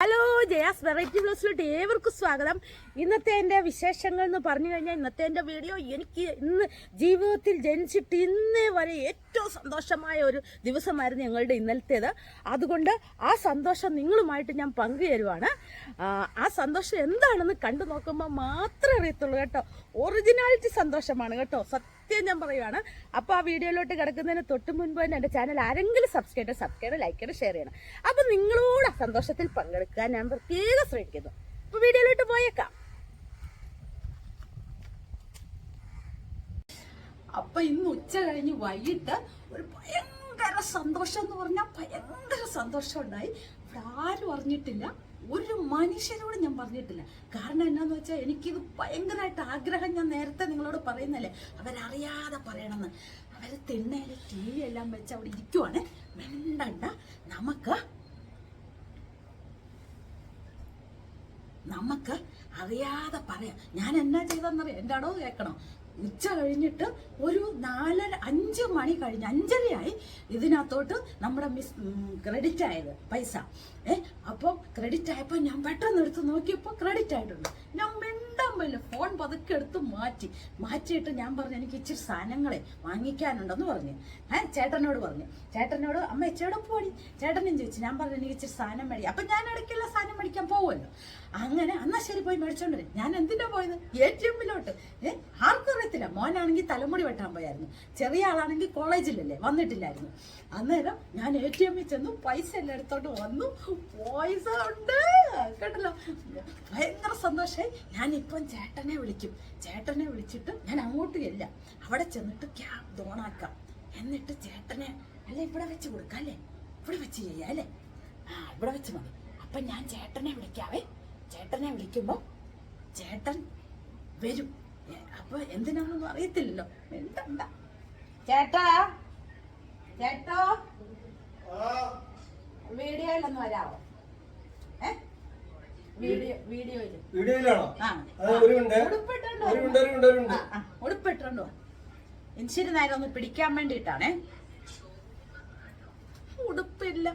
Hello Jaya's variety ബ്ലോസിലോട്ട് ഏവർക്കും സ്വാഗതം. ഇന്നത്തെ എന്റെ വിശേഷങ്ങൾ എന്ന് പറഞ്ഞു കഴിഞ്ഞാൽ ഇന്നത്തെ എന്റെ വീഡിയോ എനിക്ക് ഇന്ന് ജീവിതത്തിൽ ജനിച്ചിട്ട് ഇന്നേ വരെ ഏറ്റവും സന്തോഷമായ ഒരു ദിവസമായിരുന്നു ഞങ്ങളുടെ ഇന്നലത്തേത്. അതുകൊണ്ട് ആ സന്തോഷം നിങ്ങളുമായിട്ട് ഞാൻ പങ്കുചേരുവാണ്. ആ, ആ സന്തോഷം എന്താണെന്ന് കണ്ടു നോക്കുമ്പോൾ മാത്രമേ അറിയത്തുള്ളൂ കേട്ടോ. ഒറിജിനാലിറ്റി സന്തോഷമാണ് കേട്ടോ. സത്യം ഞാൻ പറയുവാണ്. അപ്പോൾ ആ വീഡിയോയിലോട്ട് കിടക്കുന്നതിന് തൊട്ട് മുൻപ് തന്നെ എന്റെ ചാനൽ ആരെങ്കിലും സബ്സ്ക്രൈബ് സബ്സ്ക്രൈബ് ലൈക്ക് ചെയ്യണം ഷെയർ ചെയ്യണം. അപ്പം നിങ്ങളോട് സന്തോഷത്തിൽ പങ്കെടുക്കാൻ ഞാൻ പ്രത്യേകം ശ്രമിക്കുന്നു. അപ്പോൾ വീഡിയോയിലോട്ട് പോയേക്കാം. അപ്പൊ ഇന്ന് ഉച്ച കഴിഞ്ഞ് വൈകിട്ട് ഒരു ഭയങ്കര സന്തോഷം എന്ന് പറഞ്ഞാൽ ഭയങ്കര സന്തോഷം ഉണ്ടായി ഇവിടെ ആരും അറിഞ്ഞിട്ടില്ല. ഒരു മനുഷ്യരോട് ഞാൻ പറഞ്ഞിട്ടില്ല. കാരണം എന്നാന്ന് വെച്ചാൽ എനിക്കിത് ഭയങ്കരമായിട്ട് ആഗ്രഹം ഞാൻ നേരത്തെ നിങ്ങളോട് പറയുന്നല്ലേ. അവരറിയാതെ പറയണമെന്ന് അവർ തിണ്ണയിൽ ടി വി എല്ലാം വെച്ച് അവിടെ ഇരിക്കുവാണ്. വേണ്ട നമുക്ക് നമുക്ക് അറിയാതെ പറയാം. ഞാൻ എന്നാ ചെയ്തെന്നറിയാം എന്റെ അടവ് കേൾക്കണം ഉച്ച കഴിഞ്ഞിട്ട് ഒരു നാലര അഞ്ച് മണി കഴിഞ്ഞ് അഞ്ചരയായി ഇതിനകത്തോട്ട് നമ്മുടെ മിസ് ക്രെഡിറ്റ് ആയത് പൈസ. ഏ അപ്പോൾ ക്രെഡിറ്റ് ആയപ്പോൾ ഞാൻ പെട്ടെന്ന് എടുത്ത് നോക്കിയപ്പോൾ ക്രെഡിറ്റ് ആയിട്ടുണ്ട്. ഞാൻ മിണ്ടാൻ പറ്റില്ല ഫോൺ പതുക്കെ എടുത്ത് മാറ്റി. മാറ്റിയിട്ട് ഞാൻ പറഞ്ഞു എനിക്ക് ഇച്ചിരി സാധനങ്ങളെ വാങ്ങിക്കാനുണ്ടെന്ന് പറഞ്ഞു. ഏ ചേട്ടനോട് പറഞ്ഞു. ചേട്ടനോട് അമ്മ ചേട്ടൻ പോടി. ചേട്ടനും ചോദിച്ചു. ഞാൻ പറഞ്ഞു എനിക്ക് ഇച്ചിരി സാധനം മേടിക്കാം. അപ്പം ഞാൻ ഇടയ്ക്കുള്ള സാധനം മേടിക്കാൻ പോകുമല്ലോ അങ്ങനെ എന്നാ ശരി പോയി മേടിച്ചോണ്ട് വരും. ഞാൻ എന്തിനാ പോയത്? A T എമ്മിലോട്ട്. ഏഹ് ആർക്കും അറിയത്തില്ല. മോനാണെങ്കിൽ തലമുടി വെട്ടാൻ പോയായിരുന്നു. ചെറിയ ആളാണെങ്കിൽ കോളേജിലല്ലേ വന്നിട്ടില്ലായിരുന്നു. അന്നേരം ഞാൻ എ ടി എമ്മിൽ ചെന്നു പൈസ എല്ലാം എടുത്തോണ്ട് വന്നു. പൈസ ഉണ്ട് കേട്ടല്ലോ. ഭയങ്കര സന്തോഷമായി ഇപ്പം ചേട്ടനെ വിളിക്കും. ചേട്ടനെ വിളിച്ചിട്ട് ഞാൻ അങ്ങോട്ട് ഇല്ല അവിടെ ചെന്നിട്ട് ക്യാബ് ഓണാക്കാം എന്നിട്ട് ചേട്ടനെ അല്ലെ ഇവിടെ വെച്ച് കൊടുക്കാം അല്ലേ? ഇവിടെ വെച്ച് ചെയ്യാം അല്ലേ? ആ ഇവിടെ വെച്ച് മതി. അപ്പം ഞാൻ ചേട്ടനെ വിളിക്കാവേ. ചേട്ടനെ വിളിക്കുമ്പോ ചേട്ടൻ വരും. അപ്പോൾ അപ്പൊ എന്തിനാണെന്ന് അറിയത്തില്ലല്ലോ. മിണ്ടണ്ട. ചേട്ടാ ചേട്ടോ. വീഡിയോയിലൊന്ന് വരാവോ? ഏ? വീഡിയോ വീഡിയോയിൽ. വീഡിയോയിലാണോ. ഉടുപ്പിട്ടുണ്ടോ? ഉടുപ്പിട്ടുണ്ടോ? നേരം ഒന്ന് പിടിക്കാൻ വേണ്ടിട്ടാണേ ഉടുപ്പില്ല.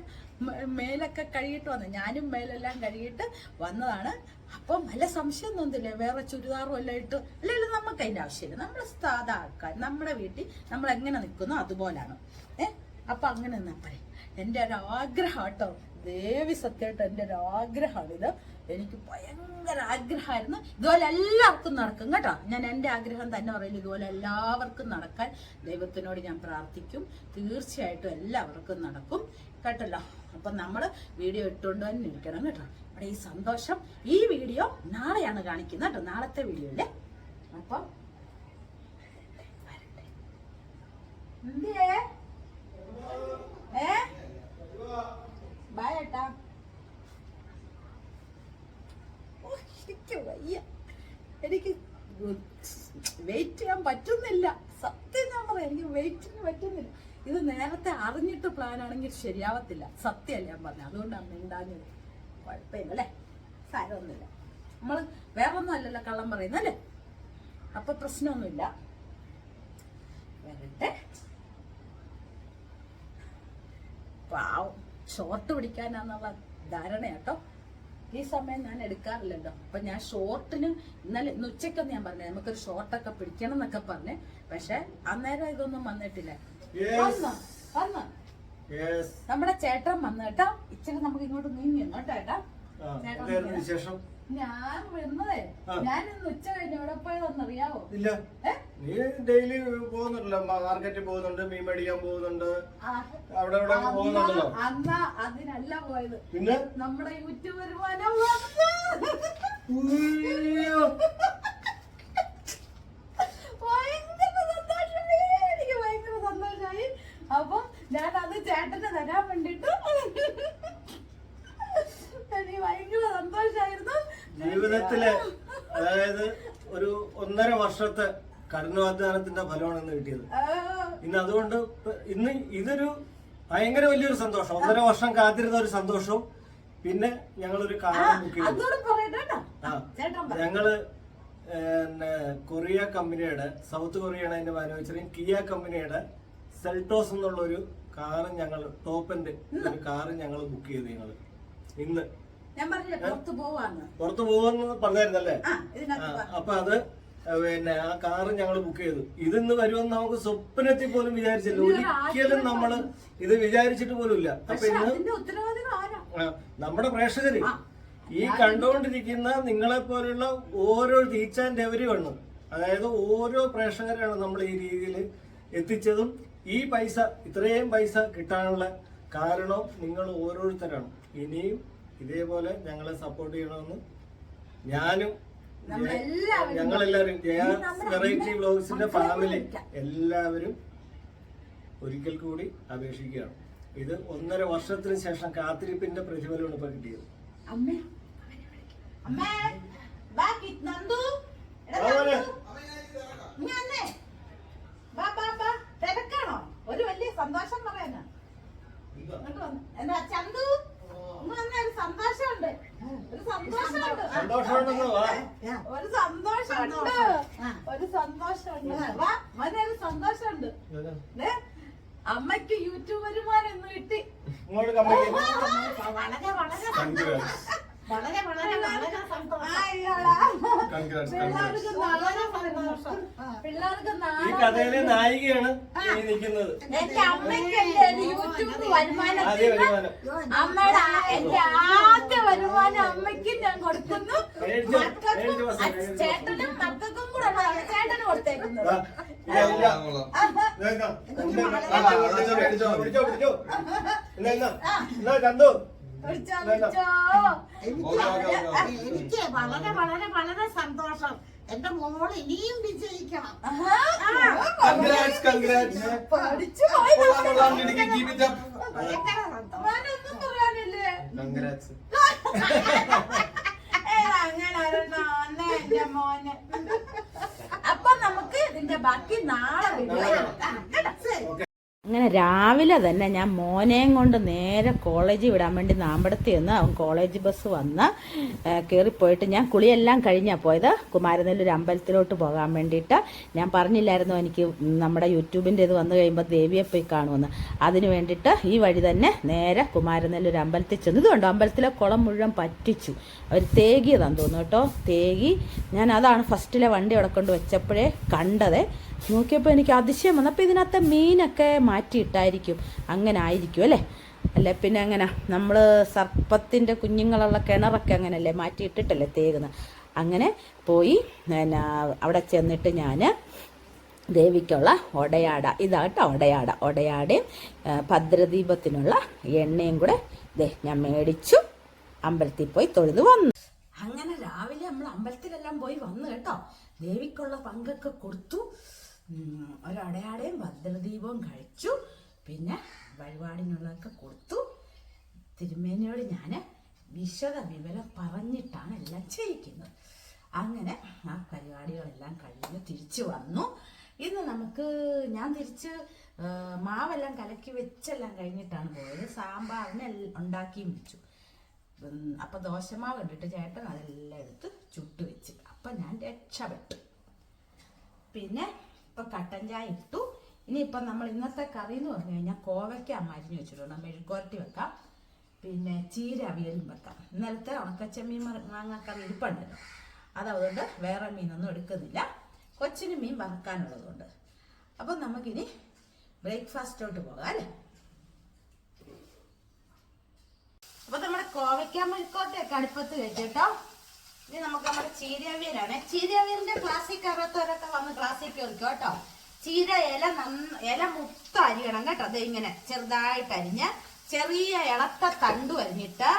മേലൊക്കെ കഴുകിയിട്ട് വന്നു. ഞാനും മേലെല്ലാം കഴുകിയിട്ട് വന്നതാണ്. അപ്പം വല്ല സംശയം തോന്നില്ലേ വേറെ ചുരിദാറും എല്ലാം ഇട്ട് അല്ലെങ്കിൽ നമുക്ക് അതിന്റെ ആവശ്യമില്ല. നമ്മൾ സാധാ ആൾക്കാർ നമ്മുടെ വീട്ടിൽ നമ്മൾ എങ്ങനെ നിൽക്കുന്നു അതുപോലാണ്. ഏ? അപ്പൊ അങ്ങനെ നിന്നാ പറയും എന്റെ ഒരു ആഗ്രഹം കേട്ടോ ദേവി സത്യമായിട്ട് എന്റെ ഒരു ഇത് എനിക്ക് ഭയങ്കര ആഗ്രഹമായിരുന്നു. ഇതുപോലെ എല്ലാവർക്കും നടക്കും കേട്ടോ. ഞാൻ എന്റെ ആഗ്രഹം തന്നെ പറയില്ല ഇതുപോലെ എല്ലാവർക്കും നടക്കാൻ ദൈവത്തിനോട് ഞാൻ പ്രാർത്ഥിക്കും. തീർച്ചയായിട്ടും എല്ലാവർക്കും നടക്കും. കേട്ടല്ലോ? അപ്പം നമ്മൾ വീഡിയോ ഇട്ടുകൊണ്ട് തന്നെ ഇരിക്കണം കേട്ടോ. അവിടെ ഈ സന്തോഷം ഈ വീഡിയോ നാളെയാണ് കാണിക്കുന്നത് കേട്ടോ. നാളത്തെ വീഡിയോ അല്ലേ? അപ്പം എനിക്ക് വെയിറ്റ് ചെയ്യാൻ പറ്റുന്നില്ല. സത്യം ഞാൻ പറയാം എനിക്ക് വെയിറ്റ് ചെയ്യാൻ പറ്റുന്നില്ല. ഇത് നേരത്തെ അറിഞ്ഞിട്ട് പ്ലാൻ ആണെങ്കിൽ ശരിയാവത്തില്ല. സത്യമല്ല ഞാൻ പറഞ്ഞത് അതുകൊണ്ടാണ് മിണ്ടാഞ്ഞത് കുഴപ്പമില്ല അല്ലേ? സാരമൊന്നുമില്ല. നമ്മൾ വേറൊന്നും അല്ലല്ലോ കള്ളം പറയുന്നല്ലേ അപ്പൊ പ്രശ്നമൊന്നുമില്ല. വരട്ടെ. പാവം. ഷോർട്ട് പിടിക്കാനാന്നുള്ള ധാരണ കേട്ടോ. ഈ സമയം ഞാൻ എടുക്കാറില്ലല്ലോ. അപ്പൊ ഞാൻ ഷോർട്ടിന് ഇന്നലെ ഇന്ന് ഉച്ചയ്ക്കൊന്ന് ഞാൻ പറഞ്ഞേ. നമുക്കൊരു ഷോർട്ടൊക്കെ പിടിക്കണം എന്നൊക്കെ പറഞ്ഞേ. പക്ഷെ അന്നേരം ഇതൊന്നും വന്നിട്ടില്ല. വന്നോ വന്നോ. നമ്മുടെ ചേട്ടൻ വന്നു കേട്ടോ. ഇച്ചിരി നമുക്ക് ഇങ്ങോട്ട് നീങ്ങി കേട്ടോ ചേട്ടൻ വിശേഷം? ഞാൻ വരുന്നതേ. ഞാൻ ഇന്ന് ഉച്ച കഴിഞ്ഞ് എവിടെ പോയതെന്നറിയാവോ ഇല്ല. നീ ഡെയിലി പോകുന്നുണ്ടല്ലോ. മാർക്കറ്റിൽ പോകുന്നുണ്ട് മീൻ മേടിക്കാൻ പോകുന്നുണ്ട്. അവിടെ ഇവിടെ അന്നാ- പോകുന്നുണ്ടല്ലോ. അന്നാ അതിനല്ല പോയത്. പിന്നെ? നമ്മുടെ യൂട്യൂബ് വരുമാനം വന്നു. ഉയ്യോ. ഭയങ്കര സന്തോഷമായി എനിക്ക് ഭയങ്കര സന്തോഷമായി അപ്പൊ ഞാൻ അത് ചേട്ടന് തരാൻ വേണ്ടിട്ട് എനിക്ക് ഭയങ്കര സന്തോഷായിരുന്നു ജീവിതത്തിൽ അതായത് ഒരു ഒന്നര വർഷത്തെ കഠിനാധ്വാനത്തിന്റെ ഫലമാണ് ഇന്ന് കിട്ടിയത് ഇന്ന് അതുകൊണ്ട് ഇന്ന് ഇതൊരു ഭയങ്കര വലിയൊരു സന്തോഷം. ഒന്നര വർഷം കാത്തിരുന്ന ഒരു സന്തോഷവും പിന്നെ ഞങ്ങളൊരു കാർ ബുക്ക് ചെയ്തു. ഞങ്ങൾ കൊറിയ കമ്പനിയുടെ സൗത്ത് കൊറിയയാണ് അതിന്റെ മാനുഫാക്ചറിങ് കിയ കമ്പനിയുടെ സെൽട്ടോസ് എന്നുള്ള ഒരു കാറ് ഞങ്ങൾ ടോപ്പിന്റെ ഒരു കാറ് ഞങ്ങൾ ബുക്ക് ചെയ്തു ഞങ്ങൾ ഇന്ന്. പുറത്തു പോവാന്ന്? പറഞ്ഞായിരുന്നല്ലേ? അപ്പൊ അത് പിന്നെ ആ കാറ് ഞങ്ങൾ ബുക്ക് ചെയ്തു. ഇതിന്ന് വരുമെന്ന് നമുക്ക് സ്വപ്നത്തിൽ പോലും വിചാരിച്ചില്ല. ഒരിക്കലും നമ്മൾ ഇത് വിചാരിച്ചിട്ട് പോലും ഇല്ല അപ്പൊ ഇന്ന് നമ്മുടെ പ്രേക്ഷകര്. ഈ കണ്ടുകൊണ്ടിരിക്കുന്ന നിങ്ങളെ പോലുള്ള ഓരോ ടീച്ച് ആൻഡ് എവരി വണ്ണും അതായത് ഓരോ പ്രേക്ഷകരാണ് നമ്മൾ ഈ രീതിയിൽ എത്തിച്ചതും. ഈ പൈസ ഇത്രയും പൈസ കിട്ടാനുള്ള കാരണം നിങ്ങൾ ഓരോരുത്തരാണ്. ഇനിയും ഇതേപോലെ ഞങ്ങളെ സപ്പോർട്ട് ചെയ്യണമെന്ന് ഞാനും ഞങ്ങളെല്ലാവരും വെറൈറ്റി ബ്ലോഗ്സിന്റെ ഫാമിലി എല്ലാവരും ഒരിക്കൽ കൂടി അപേക്ഷിക്കുകയാണ്. ഇത് ഒന്നര വർഷത്തിന് ശേഷം കാത്തിരിപ്പിന്റെ പ്രതിഫലമാണ് ഇപ്പൊ കിട്ടിയത്. ഒരു വലിയ സന്തോഷം പറയാനാ. ചന്തു. സന്തോഷമുണ്ട്. ഒരു സന്തോഷമുണ്ട്. ഒരു സന്തോഷമുണ്ട്. ഒരു സന്തോഷമുണ്ട്. വാ മോനെ ഒരു സന്തോഷമുണ്ട്. ദേ, അമ്മയ്ക്ക് യൂട്യൂബ് വരുമാനം ഇന്ന് കിട്ടി. വളരെ വളരെ. വളരെ വളരെ വളരെ സന്തോഷം. പിള്ളേർക്ക് ഈ കഥയിലെ നായികയാണ് ഈ നിൽക്കുന്നത് എന്റെ അമ്മയ്ക്കല്ലേ യൂട്യൂബ് വരുമാനം ആദ്യ വരുമാനം അമ്മയുടെ എന്റെ ആദ്യ വരുമാനം അമ്മയ്ക്ക് ഞാൻ കൊടുക്കുന്നു മക്കൾക്കും. ചേട്ടനും മക്കൾക്കും കൂടെ ചേട്ടന് കൊടുത്തേക്കുന്നത് ചന്തു. എനിക്ക് വളരെ വളരെ വളരെ സന്തോഷം. എന്റെ മോൾ ഇനിയും വിജയിക്കണം. പഠിച്ചു പറയാനില്ലേ? അങ്ങനെ എന്റെ മോന്? അപ്പൊ നമുക്ക് ഇതിന്റെ ബാക്കി നാളെ വീഡിയോ രാവിലെ തന്നെ ഞാൻ മോനെയും കൊണ്ട് നേരെ കോളേജിൽ വിടാൻ വേണ്ടി നാമ്പടത്ത് നിന്ന് അവൻ കോളേജ് ബസ് വന്ന് കയറിപ്പോയിട്ട് ഞാൻ കുളിയെല്ലാം കഴിഞ്ഞാൽ പോയത്. കുമാരനെല്ലൂർ അമ്പലത്തിലോട്ട് പോകാൻ വേണ്ടിയിട്ട് ഞാൻ പറഞ്ഞില്ലായിരുന്നു എനിക്ക് നമ്മുടെ യൂട്യൂബിന്റെ ഇത് വന്നു കഴിയുമ്പോൾ ദേവിയെ പോയി കാണുമെന്ന്. അതിന് വേണ്ടിയിട്ട് ഈ വഴി തന്നെ നേരെ കുമാരനെല്ലൂർ അമ്പലത്തിൽ ചെന്ന്. ഇതുകൊണ്ട് അമ്പലത്തിലെ കുളം മുഴുവൻ പറ്റിച്ചു. അവർ തേകിയതാണെന്ന് തോന്നുന്നു കേട്ടോ തേകി. ഞാൻ അതാണ് ഫസ്റ്റിലെ വണ്ടി അവിടെ കൊണ്ട് വെച്ചപ്പോഴേ കണ്ടത്. നോക്കിയപ്പോൾ എനിക്ക് അതിശയം വന്നു. അപ്പോൾ ഇതിനകത്തെ മീനൊക്കെ മാറ്റിയിട്ടായിരിക്കും. അങ്ങനെ ആയിരിക്കും അല്ലേ? അല്ലേ? പിന്നെ അങ്ങനെ നമ്മൾ സർപ്പത്തിന്റെ കുഞ്ഞുങ്ങളുള്ള കിണറൊക്കെ അങ്ങനെയല്ലേ മാറ്റിയിട്ടിട്ടല്ലേ തേകുന്നത് അങ്ങനെ പോയി പിന്നെ അവിടെ ചെന്നിട്ട് ഞാൻ ദേവിക്കുള്ള ഒടയാട ഇതാട്ടോ ഒടയാട. ഒടയാടയും ഭദ്രദീപത്തിനുള്ള എണ്ണയും കൂടെ ദേ ഞാൻ മേടിച്ചു. അമ്പലത്തിൽ പോയി തൊഴുത് വന്നു. അങ്ങനെ രാവിലെ നമ്മൾ അമ്പലത്തിലെല്ലാം പോയി വന്നു കേട്ടോ. ദേവിക്കുള്ള പങ്കൊക്കെ കൊടുത്തു. ഒരടയാടയും ഭദ്രദീപവും കഴിച്ചു. പിന്നെ വഴിപാടിനുള്ളതൊക്കെ കൊടുത്തു. തിരുമേനിയോട് ഞാൻ വിശദ വിവരം പറഞ്ഞിട്ടാണ് എല്ലാം ചെയ്യിക്കുന്നത്. അങ്ങനെ ആ പരിപാടികളെല്ലാം കഴിഞ്ഞ് തിരിച്ചു വന്നു. ഇന്ന് നമുക്ക് ഞാൻ തിരിച്ച് മാവെല്ലാം കലക്കി വെച്ചെല്ലാം കഴിഞ്ഞിട്ടാണ് പോയത്. സാമ്പാറിന് ഉണ്ടാക്കിയും വെച്ചു. അപ്പം ദോശ ദോശമാവ് ഇട്ടിട്ട് ചേട്ടൻ അതെല്ലാം എടുത്ത് ചുട്ട് വെച്ച്. അപ്പം ഞാൻ രക്ഷപ്പെട്ടു. പിന്നെ ഇപ്പൊ കട്ടൻ ചായ ഇട്ടു. ഇനിയിപ്പം നമ്മൾ ഇന്നത്തെ കറി എന്ന് പറഞ്ഞു കഴിഞ്ഞാൽ കോവയ്ക്ക മരിഞ്ഞു വെച്ചിട്ടുണ്ട്. മെഴുക്കുരട്ടി വെക്കാം. പിന്നെ ചീര അവിയലും വെക്കാം. ഇന്നലത്തെ ഉണക്കച്ചമ്മീൻ മാങ്ങാ മാങ്ങാക്കറി ഇരിപ്പുണ്ടല്ലോ. അതുകൊണ്ട് വേറെ മീനൊന്നും എടുക്കുന്നില്ല. കൊച്ചിന് മീൻ വറക്കാനുള്ളതുകൊണ്ട്. അപ്പം നമുക്കിനി ബ്രേക്ക്ഫാസ്റ്റോട്ട് പോകാം അല്ലേ? അപ്പൊ നമ്മുടെ കോവയ്ക്ക മെഴുക്കോട്ടയൊക്കെ അടുപ്പത്ത് വെച്ചിട്ടോ. ഇനി നമുക്ക് നമ്മുടെ ചീരവീരാണ് ചീരവീരിന്റെ ക്ലാസ്സിക് അറിയാത്തവരൊക്കെ വന്ന് ക്ലാസ്സിൽ കേൾക്കും കേട്ടോ. ചീര ഇല നന്ന ഇല മുത്ത അരിയണം കേട്ടോ. അത് ഇങ്ങനെ ചെറുതായിട്ട് അരിഞ്ഞ് ചെറിയ ഇളത്ത തണ്ടു അരിഞ്ഞിട്ട്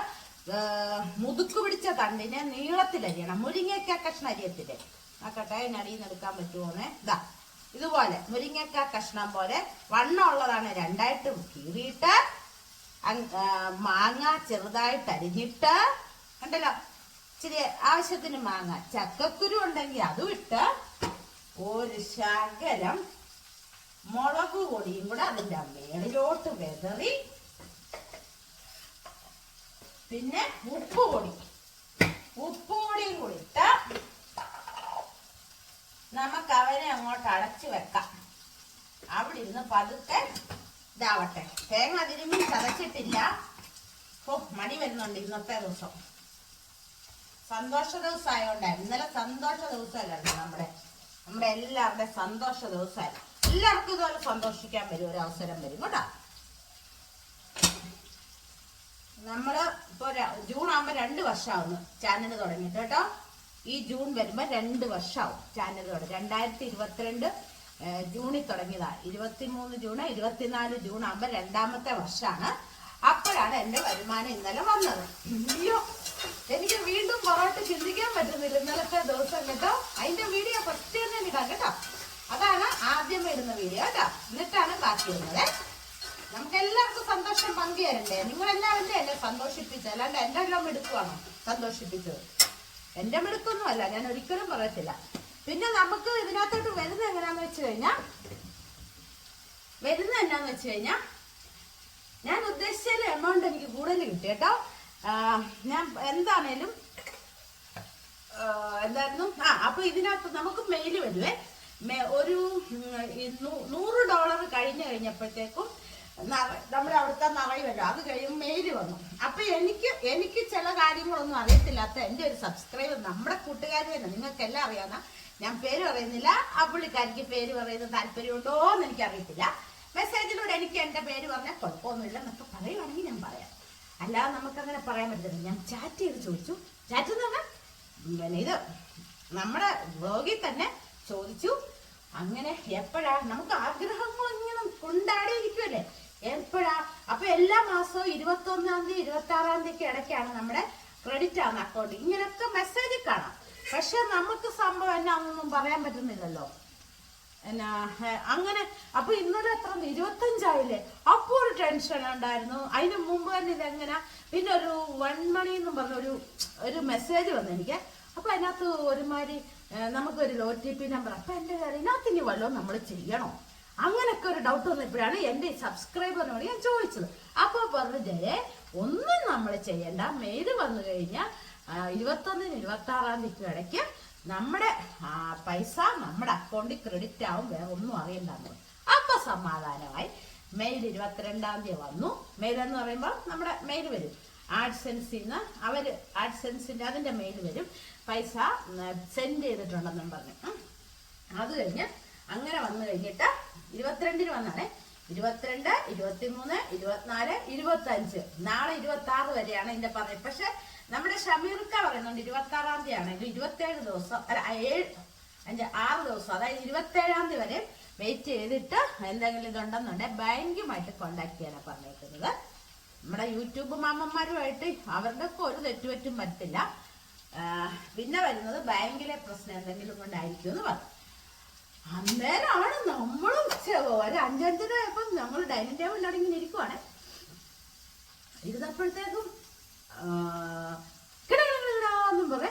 മുതുക്ക് പിടിച്ച തണ്ടിനെ നീളത്തിൽ അരിയണം. മുരിങ്ങയ്ക്ക കഷ്ണം അരിയത്തില്ലേ? ആ അതിന് അടിയിൽ നിന്ന് എടുക്കാൻ പറ്റുമോന്നേ ഇതാ ഇതുപോലെ മുരിങ്ങയ്ക്ക കഷ്ണം പോലെ വണ്ണം ഉള്ളതാണ് രണ്ടായിട്ട് കീറിയിട്ട് മാങ്ങ ചെറുതായിട്ട് അരിഞ്ഞിട്ട് കണ്ടല്ലോ? ഇച്ചിരി ആവശ്യത്തിന് മാങ്ങ. ചക്കക്കുരു ഉണ്ടെങ്കിൽ അതും ഇട്ട് ഒരു ശകലം മുളക് പൊടിയും കൂടെ അതിന്റെ മേളിലോട്ട് വെതറി പിന്നെ ഉപ്പ് പൊടി. ഉപ്പ് പൊടിയും കൂടി ഇട്ട് നമുക്ക് അവനെ അങ്ങോട്ട് അടച്ചു വെക്കാം. അവിടെ ഇരുന്ന് പതുക്കെ ഇതാവട്ടെ. തേങ്ങ തിരുമ്പി ചതച്ചിട്ടില്ല. ഓ മണി വരുന്നുണ്ട് ഇന്നത്തെ ദിവസം. സന്തോഷ ദിവസം ആയതുകൊണ്ട് ഇന്നലെ സന്തോഷ ദിവസമല്ലായിരുന്നു നമ്മുടെ നമ്മുടെ എല്ലാവരുടെ സന്തോഷ ദിവസമായിരുന്നു എല്ലാവർക്കും ഇതുപോലെ സന്തോഷിക്കാൻ വരും ഒരു അവസരം വരും കേട്ടോ. നമ്മൾ ഇപ്പൊ ജൂൺ ആകുമ്പോ രണ്ട് വർഷമാവുന്നു ചാനൽ തുടങ്ങിയിട്ട് കേട്ടോ. ഈ ജൂൺ വരുമ്പോ രണ്ട് വർഷമാവും ചാനൽ തുടങ്ങി. രണ്ടായിരത്തി ഇരുപത്തിരണ്ട് ജൂണിൽ തുടങ്ങിയതാണ് ഇരുപത്തി മൂന്ന് ജൂൺ ഇരുപത്തിനാല് ജൂൺ ആകുമ്പോ രണ്ടാമത്തെ വർഷമാണ്. അപ്പോഴാണ് എന്റെ വരുമാനം ഇന്നലെ വന്നത്. അയ്യോ എനിക്ക് വീണ്ടും പൊറോട്ട് ചിന്തിക്കാൻ പറ്റുന്നില്ല ഇന്നലത്തെ ദിവസം കേട്ടോ. അതിന്റെ വീഡിയോ ഫസ്റ്റ് തന്നെ ഇടാം കേട്ടോ. അതാണ് ആദ്യം ഇടുന്ന വീഡിയോ കേട്ടോ. എന്നിട്ടാണ് ബാക്കി ഇടുന്നത്. നമുക്ക് എല്ലാവർക്കും സന്തോഷം പങ്കുചേരണ്ടേ? നിങ്ങൾ എല്ലാവരും എന്നെ സന്തോഷിപ്പിച്ചത്. അല്ലാണ്ട് എന്റെ എല്ലാം എടുക്കുവാണോ സന്തോഷിപ്പിച്ചത്. എന്റെ മിടുക്കൊന്നും അല്ല ഞാൻ ഒരിക്കലും പറയത്തില്ല. പിന്നെ നമുക്ക് ഇതിനകത്തോട്ട് വരുന്നത് എങ്ങനെയാന്ന് വെച്ച് കഴിഞ്ഞാൽ വരുന്നത് എന്നാന്ന് വെച്ച് കഴിഞ്ഞാൽ ഞാൻ ഉദ്ദേശിച്ച എമൗണ്ട് എനിക്ക് കൂടുതൽ കിട്ടി കേട്ടോ. ഞാൻ എന്താണേലും എന്തായിരുന്നു? ആ അപ്പൊ ഇതിനകത്ത് നമുക്ക് മെയിൽ വരുവേ. ഒരു നൂറ് ഡോളർ കഴിഞ്ഞു കഴിഞ്ഞപ്പോഴത്തേക്കും നമ്മുടെ അവിടുത്തെ നിറയുമല്ലോ അത് കഴിയും മെയിൽ വന്നു. അപ്പൊ എനിക്ക് എനിക്ക് ചില കാര്യങ്ങളൊന്നും അറിയത്തില്ലാത്ത എന്റെ ഒരു സബ്സ്ക്രൈബർ നമ്മുടെ കൂട്ടുകാരി തന്നെ. നിങ്ങൾക്ക് എല്ലാം അറിയാവുന്ന ഞാൻ പേര് പറയുന്നില്ല. ആ പുള്ളിക്കാരിക്ക് പേര് പറയുന്ന താല്പര്യമുണ്ടോ എന്ന് എനിക്കറിയത്തില്ല. മെസ്സേജിലൂടെ എനിക്ക് എന്റെ പേര് പറഞ്ഞാൽ കുഴപ്പമൊന്നുമില്ല എന്നൊക്കെ പറയുവാണെങ്കിൽ ഞാൻ പറയാം. അല്ലാതെ നമുക്കങ്ങനെ പറയാൻ പറ്റില്ല ഞാൻ ചാറ്റ് ചെയ്ത് ചോദിച്ചു. ചാറ്റ് എന്ന് പറഞ്ഞാൽ പിന്നെ ഇത് നമ്മുടെ ബ്ലോഗിൽ തന്നെ ചോദിച്ചു. അങ്ങനെ എപ്പോഴാ? നമുക്ക് ആഗ്രഹങ്ങൾ ഇങ്ങനെ കൊണ്ടാടിയിരിക്കുമല്ലേ എപ്പോഴാ? അപ്പൊ എല്ലാ മാസവും ഇരുപത്തി ഒന്നാം തീയതി ഇരുപത്തി ആറാം തീയതിക്ക് ഇടയ്ക്കാണ് നമ്മുടെ ക്രെഡിറ്റ് ആവുന്ന അക്കൗണ്ട് ഇങ്ങനൊക്കെ മെസ്സേജ് കാണാം. പക്ഷെ നമുക്ക് സംഭവം എന്നാന്നൊന്നും പറയാൻ പറ്റുന്നില്ലല്ലോ. അങ്ങനെ അപ്പൊ ഇന്നലെ എത്ര ഇരുപത്തഞ്ചായില്ലേ? അപ്പൊ ഒരു ടെൻഷൻ ഉണ്ടായിരുന്നു. അതിന് മുമ്പ് തന്നെ ഇതെങ്ങനെ? പിന്നെ ഒരു വൺ മണി എന്നും പറഞ്ഞ ഒരു ഒരു മെസ്സേജ് വന്നു എനിക്ക്. അപ്പൊ അതിനകത്ത് ഒരുമാതിരി നമുക്കൊരു ഒ ടി പി നമ്പർ അപ്പൊ എന്റെ കാര്യം ഇതിനകത്ത് ഇനി വല്ലതും നമ്മൾ ചെയ്യണോ? അങ്ങനെയൊക്കെ ഒരു ഡൗട്ട് വന്നപ്പോഴാണ് എന്റെ സബ്സ്ക്രൈബറിനോട് ഞാൻ ചോദിച്ചത്. അപ്പൊ പറഞ്ഞു ജയെ ഒന്നും നമ്മൾ ചെയ്യണ്ട. മെയിൽ വന്നു കഴിഞ്ഞാൽ ഇരുപത്തൊന്നിന് ഇരുപത്തി ആറാം തീയതിക്ക് ഇടയ്ക്ക് നമ്മുടെ പൈസ നമ്മുടെ അക്കൗണ്ടിൽ ക്രെഡിറ്റ് ആവും വേറെ ഒന്നും അറിയണ്ടെന്ന്. അപ്പൊ സമാധാനമായി. മെയിൽ ഇരുപത്തിരണ്ടാം തീയതി വന്നു. മെയിൽ എന്ന് പറയുമ്പോൾ നമ്മുടെ മെയിൽ വരും. ആഡ്സെൻസിൽ നിന്ന് അവർ ആഡ്സെൻസിന്റെ അതിന്റെ മെയിൽ വരും. പൈസ സെൻഡ് ചെയ്തിട്ടുണ്ടെന്നും പറഞ്ഞു. അത് കഴിഞ്ഞ് അങ്ങനെ വന്നു കഴിഞ്ഞിട്ട് ഇരുപത്തിരണ്ടിന് വന്നാണേ. ഇരുപത്തിരണ്ട് ഇരുപത്തിമൂന്ന് ഇരുപത്തിനാല് ഇരുപത്തി അഞ്ച് നാളെ ഇരുപത്തി ആറ് വരെയാണ് ഇതിന്റെ പറഞ്ഞത്. പക്ഷെ നമ്മുടെ ഷമീർക്ക പറയുന്നുണ്ട് ഇരുപത്തി ആറാം തീയതി ആണെങ്കിൽ ഇരുപത്തേഴ് ദിവസം അല്ല ഏഴ് അഞ്ച് ആറ് ദിവസം അതായത് ഇരുപത്തേഴാം തീയതി വരെ വെയിറ്റ് ചെയ്തിട്ട് എന്തെങ്കിലും ഇതുണ്ടെന്നുണ്ടെങ്കിൽ ബാങ്കുമായിട്ട് കോണ്ടാക്ട് ചെയ്യാനാണ് പറഞ്ഞേക്കുന്നത്. നമ്മുടെ യൂട്യൂബ് മാമന്മാരുമായിട്ട് അവരുടെ ഒക്കെ ഒരു തെറ്റുപറ്റും പറ്റില്ല. പിന്നെ വരുന്നത് ബാങ്കിലെ പ്രശ്നം എന്തെങ്കിലും കൊണ്ടായിരിക്കും എന്ന് പറഞ്ഞു അന്നേരമാണ് നമ്മളും ഒരു അഞ്ചഞ്ചര ആയപ്പം നമ്മൾ ഡൈനിങ് ടേബിളിൽ ഇങ്ങനെ ഇരിക്കുവാണ്. ഇരുന്നപ്പോഴത്തേക്കും ആ, കിടകിടകിടാന്നും പറ.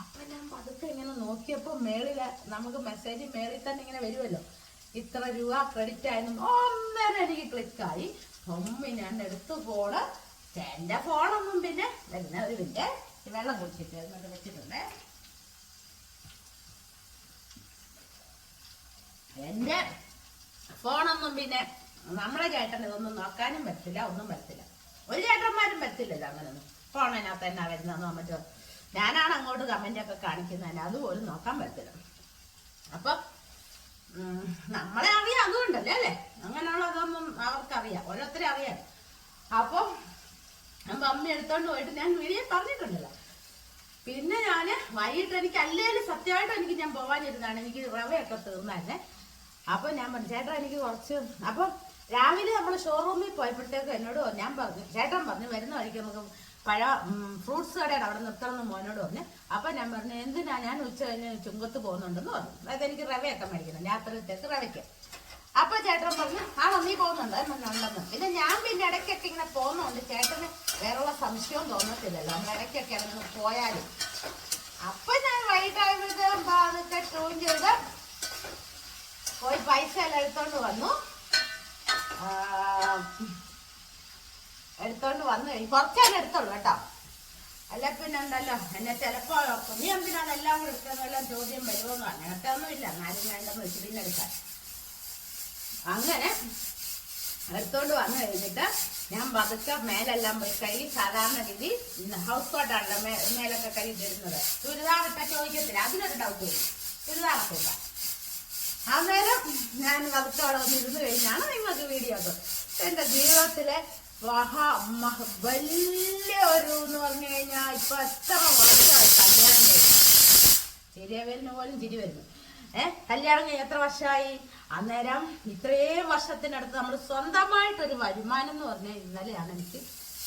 അപ്പൊ ഞാൻ പതുക്കെ ഇങ്ങനെ നോക്കിയപ്പോ മേളിൽ നമുക്ക് മെസ്സേജ് മേളിൽ തന്നെ ഇങ്ങനെ വരുമല്ലോ ഇത്ര രൂപ ക്രെഡിറ്റ് ആയെന്നും ഒന്നേരം എനിക്ക് ക്ലിക്കായി ഒമ്മി ഞാൻ എടുത്തു ഫോണ് എന്റെ ഫോണൊന്നും പിന്നെ വരുന്ന ഒരു മിനിറ്റ് വെള്ളം കുടിച്ചിട്ട് എന്നിട്ട് വെച്ചിട്ടുണ്ടേ. എന്റെ ഫോണൊന്നും പിന്നെ നമ്മളെ ചേട്ടൻ ഇതൊന്നും നോക്കാനും പറ്റില്ല ഒന്നും പറ്റില്ല. ഒരു ചേട്ടന്മാരും പറ്റില്ലല്ലോ അങ്ങനൊന്നും. ഫോണിനകത്ത് എന്നാ വരുന്നതെന്നോ മറ്റോ. ഞാനാണ് അങ്ങോട്ട് കമന്റ് ഒക്കെ കാണിക്കുന്നതിന്. അതുപോലും നോക്കാൻ പറ്റില്ല അപ്പൊ നമ്മളെ അറിയാം അതുകൊണ്ടല്ലേ അല്ലേ? അങ്ങനെയുള്ളതൊന്നും അവർക്കറിയാം. ഓരോരുത്തരെ അറിയാം. അപ്പൊ അപ്പൊ അമ്മ എടുത്തോണ്ട് പോയിട്ട് ഞാൻ വീഡിയോ പറഞ്ഞിട്ടുണ്ടല്ലോ. പിന്നെ ഞാൻ വൈകിട്ട് എനിക്ക് അല്ലേലും സത്യമായിട്ട് എനിക്ക് ഞാൻ പോവാനിരുന്നാണ്. എനിക്ക് റവയൊക്കെ തീർന്നായിരുന്നേ. അപ്പൊ ഞാൻ പറഞ്ഞു ചേട്ടാ എനിക്ക് കുറച്ച് അപ്പൊ രാവിലെ നമ്മൾ ഷോറൂമിൽ പോയപ്പോഴത്തേക്ക് എന്നോട് ഞാൻ പറഞ്ഞു ചേട്ടൻ പറഞ്ഞു വരുന്ന വഴിക്ക് നമുക്ക് പഴ ഫ്രൂട്ട്സ് കടയാണ് അവിടെ നിർത്തണമെന്ന് മോനോട് പറഞ്ഞു. അപ്പൊ ഞാൻ പറഞ്ഞു എന്തിനാ ഞാൻ ഉച്ച കഴിഞ്ഞ് ചുങ്കത്ത് പോകുന്നുണ്ടെന്ന് പറഞ്ഞു. അതായത് എനിക്ക് റവയൊക്കെ മേടിക്കണം രാത്രിത്തേക്ക് റവയ്ക്ക്. അപ്പൊ ചേട്ടൻ പറഞ്ഞു ആണോ നീ പോകുന്നുണ്ട്? പിന്നെ ഞാൻ പിന്നെ ഇടയ്ക്കൊക്കെ ഇങ്ങനെ പോകുന്നുണ്ട് ചേട്ടന് വേറെയുള്ള സംശയവും തോന്നത്തില്ലല്ലോ. നമ്മൾ ഇടയ്ക്കൊക്കെ അങ്ങനെ പോയാലും. അപ്പൊ ഞാൻ വൈകിട്ടായപ്പോഴത്തേക്കും അതൊക്കെ ചെയ്ത് പോയി പൈസ എല്ലാം എടുത്തോണ്ട് വന്നു. എടുത്തോണ്ട് വന്നു കുറച്ചേരം എടുത്തോളൂ കേട്ടോ. അല്ല പിന്നെ ഉണ്ടല്ലോ എന്നെ ചിലപ്പോ നീ എന്തിനാണ് എല്ലാം കൂടെ എടുക്കുന്നതെല്ലാം ചോദ്യം വരുമോന്ന് അങ്ങനത്തെ ഒന്നുമില്ല എന്നാലും വേണ്ടെന്ന് വെച്ച് പിന്നെ എടുക്കാൻ അങ്ങനെ എടുത്തോണ്ട് വന്നു കഴിഞ്ഞിട്ട് ഞാൻ പതുക്കെ മേലെല്ലാം പോയി കഴുകി സാധാരണ രീതി ഹൗസ് കോട്ടാണല്ലോ മേ മേലൊക്കെ കൈ തരുന്നത് ചുരിദാർ ഇട്ട ചോദിക്കത്തില്ല. അതിനൊരു ഡൗട്ട് വരും. ചുരിദാറൊക്കെ ഇട്ട. അന്നേരം ഞാൻ വകുത്തോടെ വന്നിരുന്ന് കഴിഞ്ഞാണ് നിങ്ങൾക്ക് വീഡിയോ അത് എന്റെ ജീവിതത്തിലെ വലിയ ഒരു എന്ന് പറഞ്ഞു കഴിഞ്ഞാൽ ഇപ്പൊ എത്ര വർഷമായി കല്യാണം കഴിഞ്ഞു. ചിരിയവരിന് പോലും ചിരി വരുന്നു ഏഹ് കല്യാണം കഴിഞ്ഞ് എത്ര വർഷമായി? അന്നേരം ഇത്രയും വർഷത്തിനടുത്ത് നമ്മൾ സ്വന്തമായിട്ടൊരു വരുമാനം എന്ന് പറഞ്ഞാൽ ഇന്നലെയാണ് എനിക്ക്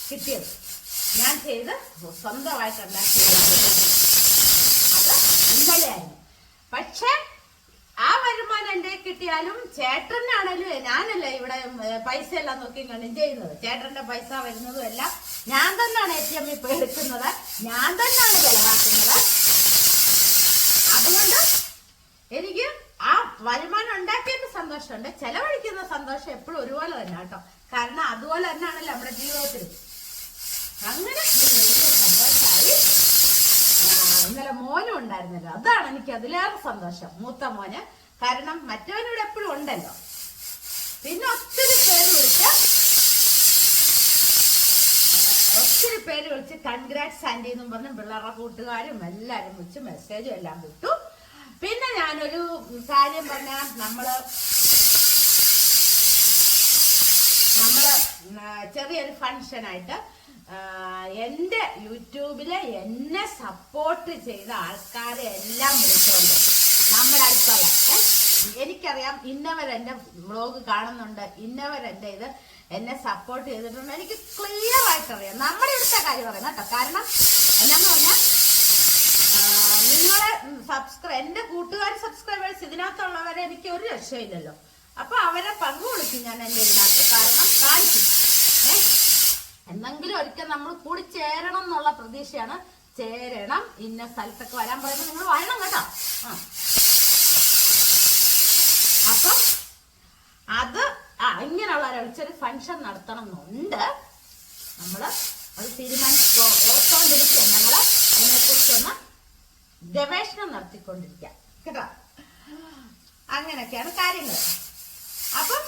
കിട്ടിയത്. ഞാൻ ചെയ്ത് സ്വന്തമായിട്ട് ഉണ്ടാക്കിയ ഒരു വരുമാനം. അത് ഇന്നലെയായിരുന്നു പക്ഷേ ആ വരുമാനം എന്റെ ചേട്ടനാണല്ലോ ചേട്ടനാണേലും ഞാനല്ല ഇവിടെ പൈസ എല്ലാം നോക്കി കണ്ടും ചെയ്യുന്നത്. ചേട്ടന്റെ പൈസ വരുന്നതും എല്ലാം ഞാൻ തന്നെയാണ് എ ടി എമ്മിൽ പോയി എടുക്കുന്നത്. ഞാൻ തന്നെയാണ് ചെലവാക്കുന്നത് അതുകൊണ്ട് എനിക്ക് ആ വരുമാനം ഉണ്ടാക്കിയതിന് സന്തോഷമുണ്ട്. ചെലവഴിക്കുന്ന സന്തോഷം എപ്പോഴും ഒരുപോലെ തന്നെ കേട്ടോ. കാരണം അതുപോലെ തന്നെയാണല്ലോ നമ്മുടെ ജീവിതത്തിൽ. അങ്ങനെ സന്തോഷമായി ഇന്നലെ മോനും ഉണ്ടായിരുന്നല്ലോ. അതാണ് എനിക്ക് അതിലേറെ സന്തോഷം. മൂത്ത മോന് കാരണം മറ്റവൻ ഇവിടെ എപ്പോഴും ഉണ്ടല്ലോ. പിന്നെ ഒത്തിരി പേര് വിളിച്ച ഒത്തിരി പേര് വിളിച്ച് കൺഗ്രാറ്റ്സ് ആന്റി എന്നും പറഞ്ഞ് പിള്ളേരുടെ കൂട്ടുകാരും എല്ലാവരും വിളിച്ച് മെസ്സേജും എല്ലാം വിട്ടു. പിന്നെ ഞാനൊരു കാര്യം പറഞ്ഞാൽ നമ്മൾ നമ്മൾ ചെറിയൊരു ഫങ്ഷൻ ആയിട്ട് എന്റെ യൂട്യൂബിൽ എന്നെ സപ്പോർട്ട് ചെയ്ത ആൾക്കാരെ എല്ലാം വിളിച്ചോണ്ട്. നമ്മുടെ അടുത്തുള്ള എനിക്കറിയാം ഇന്നവരെന്റെ വ്ളോഗ് കാണുന്നുണ്ട്. ഇന്നവരെന്റെ ഇത് എന്നെ സപ്പോർട്ട് ചെയ്തിട്ടുണ്ട്. എനിക്ക് ക്ലിയർ ആയിട്ട് അറിയാം നമ്മുടെ ഇവിടുത്തെ കാര്യം പറയുന്നത് കേട്ടോ. കാരണം എന്നാന്ന് പറഞ്ഞാൽ നിങ്ങളെ സബ്സ്ക്രൈ എന്റെ കൂട്ടുകാർ സബ്സ്ക്രൈബേഴ്സ് ഇതിനകത്തുള്ളവരെ എനിക്ക് ഒരു രക്ഷയില്ലല്ലോ. അപ്പൊ അവരെ പങ്കു വിളിക്കും ഞാൻ എന്റെ ഇതിനകത്ത്. കാരണം കാണിക്കും. ഏ? എന്നെങ്കിലും ഒരിക്കൽ നമ്മൾ കൂടി ചേരണം എന്നുള്ള പ്രതീക്ഷയാണ്. ചേരണം. ഇന്ന സ്ഥലത്തൊക്കെ വരാൻ പറയുമ്പോൾ നിങ്ങൾ വരണം കേട്ടോ. ആ. അപ്പം അത് ഇങ്ങനെയുള്ള ഒരു ഫംഗ്ഷൻ നടത്തണം എന്നുണ്ട് നമ്മൾ അത് തീരുമാനിച്ചോ ഓർത്തോണ്ടിരിക്കുക നമ്മൾ അതിനെക്കുറിച്ചൊന്ന് ഗവേഷണം നടത്തിക്കൊണ്ടിരിക്കുക കേട്ടോ? അങ്ങനെയൊക്കെയാണ് കാര്യങ്ങൾ അപ്പം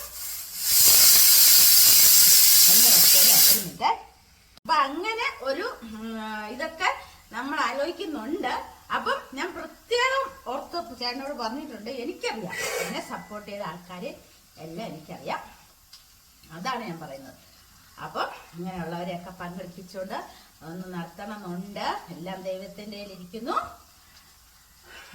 അപ്പൊ അങ്ങനെ ഒരു ഇതൊക്കെ നമ്മൾ ആലോചിക്കുന്നുണ്ട്. അപ്പം ഞാൻ പ്രത്യേകം ഓർത്ത് ചേട്ടനോട് പറഞ്ഞിട്ടുണ്ട് എനിക്കറിയാം. എന്നെ സപ്പോർട്ട് ചെയ്ത ആൾക്കാർ എല്ലാം എനിക്കറിയാം. അതാണ് ഞാൻ പറയുന്നത്. അപ്പം ഇങ്ങനെയുള്ളവരെയൊക്കെ പങ്കെടുപ്പിച്ചുകൊണ്ട് ഒന്ന് നടത്തണമെന്നുണ്ട്. എല്ലാം ദൈവത്തിന്റെ ഇരിക്കുന്നു.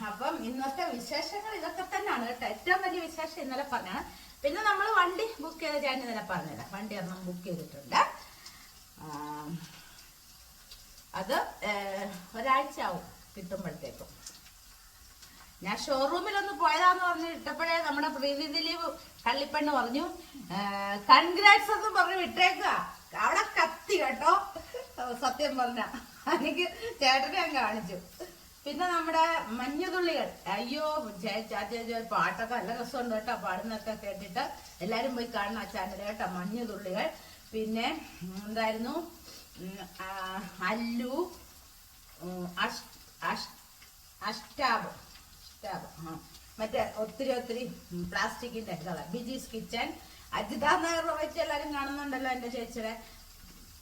അപ്പം ഇന്നത്തെ വിശേഷങ്ങൾ ഇതൊക്കെ തന്നെയാണ് കേട്ടോ. ഏറ്റവും വലിയ വിശേഷം ഇന്നലെ പറഞ്ഞാണ് പിന്നെ നമ്മൾ വണ്ടി ബുക്ക് ചെയ്ത ഞാൻ ഇന്നലെ പറഞ്ഞുതരാം വണ്ടി ഒന്നും ബുക്ക് ചെയ്തിട്ടുണ്ട്. അത് ഒരാഴ്ച ആവും കിട്ടുമ്പോഴത്തേക്കും ഞാൻ ഷോറൂമിലൊന്ന് പോയതാന്ന് പറഞ്ഞ് ഇട്ടപ്പോഴേ നമ്മുടെ പ്രീതി ദിലീപ് കള്ളിപ്പെണ്ണ് പറഞ്ഞു കൺഗ്രാറ്റ്സ് എന്ന് പറഞ്ഞു വിട്ടേക്കുക അവിടെ കത്തി കേട്ടോ. സത്യം പറഞ്ഞ. എനിക്ക് ചേട്ടനെ ഞാൻ കാണിച്ചു. പിന്നെ നമ്മുടെ മഞ്ഞുതുള്ളികൾ. അയ്യോ പാട്ടൊക്കെ നല്ല രസമുണ്ട് കേട്ടോ. പാടുന്നൊക്കെ കേട്ടിട്ട് എല്ലാരും പോയി കാണണം ആ ചാനൽ കേട്ടോ. മഞ്ഞുതുള്ളികൾ. പിന്നെ എന്തായിരുന്നു? അല്ലു അഷ് അഷ്ടാബ് അഷ്ടാബ് മറ്റേ ഒത്തിരി ഒത്തിരി പ്ലാസ്റ്റിക്കിന്റെ ഇതാണ് ബിജീസ് കിച്ചൺ. അജിത നഗർ വെച്ച് എല്ലാരും കാണുന്നുണ്ടല്ലോ എന്റെ ചേച്ചിയുടെ.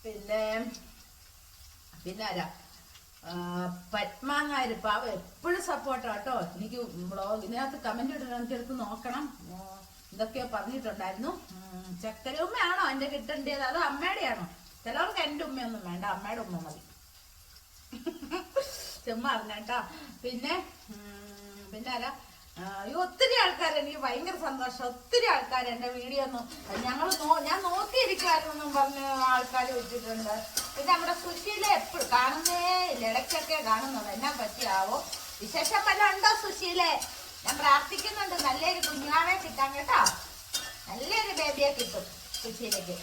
പിന്നെ പിന്നെ ആരാ? പത്മാങ്ങാര് പാവ എപ്പോഴും സപ്പോർട്ടാ കേട്ടോ. എനിക്ക് ബ്ലോഗ് ഇതിനകത്ത് കമന്റ് ഇടണം എനിക്ക് എടുത്ത് നോക്കണം. ഇതൊക്കെയോ പറഞ്ഞിട്ടുണ്ടായിരുന്നു. ചക്കര ഉമ്മയാണോ? എന്റെ കിട്ടേണ്ടത് അതോ അമ്മയുടെയാണോ? ചിലവർക്ക് എന്റെ ഉമ്മയൊന്നും വേണ്ട. അമ്മയുടെ ഉമ്മ മതി. ചുമ്മാ അറിഞ്ഞേട്ടോ പിന്നെ പിന്നെ ആരാ? അയ്യോ ഒത്തിരി ആൾക്കാർ എനിക്ക് ഭയങ്കര സന്തോഷം. ഒത്തിരി ആൾക്കാർ എന്റെ വീഡിയോ ഒന്നും ഞങ്ങൾ ഞാൻ നോക്കിയിരിക്കുമായിരുന്നു പറഞ്ഞ ആൾക്കാർ വെച്ചിട്ടുണ്ട്. പിന്നെ നമ്മുടെ സുശീല എപ്പോഴും കാണുന്നേ ഇല്ല. ഇടയ്ക്കൊക്കെ കാണുന്നത് എന്നാ പറ്റിയാവോ? വിശേഷം വല്ല ഉണ്ടോ സുശീലെ? ഞാൻ പ്രാർത്ഥിക്കുന്നുണ്ട്. നല്ലൊരു കുഞ്ഞാവെ കിട്ടാൻ കേട്ടോ. നല്ലൊരു ബേബിയെ കിട്ടും സുശീലയ്ക്ക്.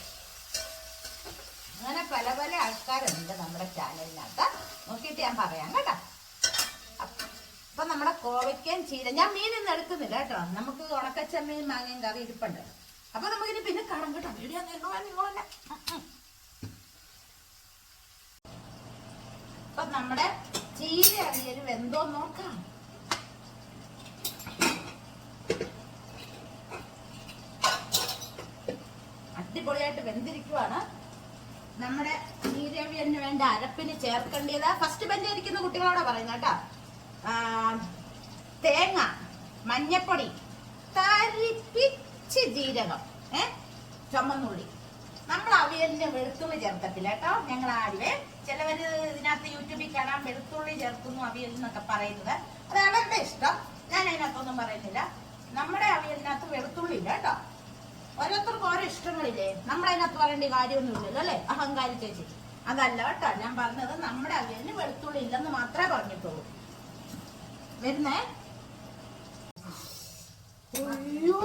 അങ്ങനെ പല പല ആൾക്കാരുണ്ട് നമ്മുടെ ചാനലിനകത്ത്. നോക്കിയിട്ട് ഞാൻ പറയാം കേട്ടോ. അപ്പം നമ്മുടെ കോവയ്ക്കൻ ചീര ഞാൻ മീനൊന്നും എടുക്കുന്നില്ല കേട്ടോ. നമുക്ക് ഉണക്കച്ചമ്മയും മാങ്ങയും കറി ഇരിപ്പുണ്ട്. അപ്പൊ നമുക്കിനി പിന്നെ കാണാം കേട്ടോ. വീഡിയോ നിങ്ങളെ അപ്പൊ നമ്മുടെ ചീര അരിയൽ വെന്തോ നോക്കാം. അടിപൊളിയായിട്ട് വെന്തിരിക്കുവാണ്. നമ്മുടെ നീരവിയന് വേണ്ട അരപ്പിന് ചേർക്കേണ്ടത്. ഫസ്റ്റ് ബെഞ്ചിരിക്കുന്ന ഇരിക്കുന്ന കാര്യങ്ങളോടെ പറയുന്നത് കേട്ടോ. തേങ്ങ മഞ്ഞപ്പൊടി തരിപ്പിച്ച് ജീരകം ഏ? ചുമന്നുള്ളി. നമ്മൾ അവിയലിന് വെളുത്തുള്ളി ചേർക്കത്തില്ല കേട്ടോ. ഞങ്ങൾ ആരുവേ ചിലവര് ഇതിനകത്ത് യൂട്യൂബിൽ കാണാൻ വെളുത്തുള്ളി ചേർക്കുന്നു അവിയൽ എന്നൊക്കെ പറയുന്നത്. അത് അവരുടെ ഇഷ്ടം. ഞാൻ അതിനകത്തൊന്നും പറയുന്നില്ല. നമ്മുടെ അവിയലിനകത്ത് വെളുത്തുള്ളി ഇല്ല കേട്ടോ. ഓരോരുത്തർക്കും ഓരോ ഇഷ്ടങ്ങളില്ലേ? നമ്മളതിനകത്ത് പറയേണ്ട കാര്യമൊന്നുമില്ലല്ലോ അല്ലേ? അഹങ്കാരി ചേച്ചി. അതല്ല കേട്ടോ ഞാൻ പറഞ്ഞത് നമ്മുടെ അവിയലിന് വെളുത്തുള്ളി ഇല്ലെന്ന് മാത്രമേ പറഞ്ഞിട്ടുള്ളൂ. വരുന്നേ. അയ്യോ.